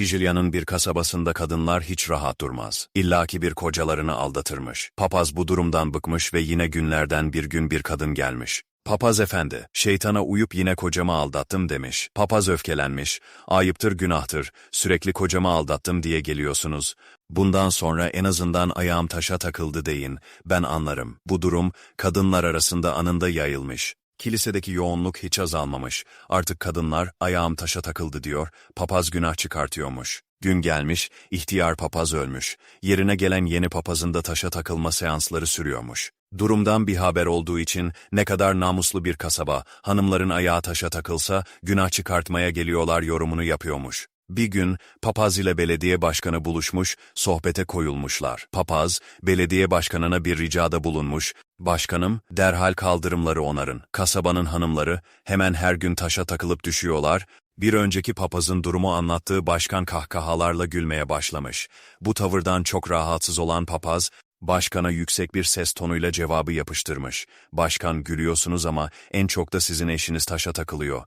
Sicilya'nın bir kasabasında kadınlar hiç rahat durmaz. İlla ki bir kocalarını aldatırmış. Papaz bu durumdan bıkmış ve yine günlerden bir gün bir kadın gelmiş. Papaz efendi, şeytana uyup yine kocamı aldattım demiş. Papaz öfkelenmiş, ayıptır günahtır, sürekli kocamı aldattım diye geliyorsunuz. Bundan sonra en azından ayağım taşa takıldı deyin, ben anlarım. Bu durum, kadınlar arasında anında yayılmış. Kilisedeki yoğunluk hiç azalmamış. Artık kadınlar ayağım taşa takıldı diyor, papaz günah çıkartıyormuş. Gün gelmiş, ihtiyar papaz ölmüş. Yerine gelen yeni papazın da taşa takılma seansları sürüyormuş. Durumdan bir haber olduğu için ne kadar namuslu bir kasaba, hanımların ayağı taşa takılsa günah çıkartmaya geliyorlar yorumunu yapıyormuş. Bir gün papaz ile belediye başkanı buluşmuş, sohbete koyulmuşlar. Papaz, belediye başkanına bir ricada bulunmuş, Başkanım, derhal kaldırımları onarın. Kasabanın hanımları hemen her gün taşa takılıp düşüyorlar. Bir önceki papazın durumu anlattığı başkan kahkahalarla gülmeye başlamış. Bu tavırdan çok rahatsız olan papaz, başkana yüksek bir ses tonuyla cevabı yapıştırmış. Başkan gülüyorsunuz ama en çok da sizin eşiniz taşa takılıyor.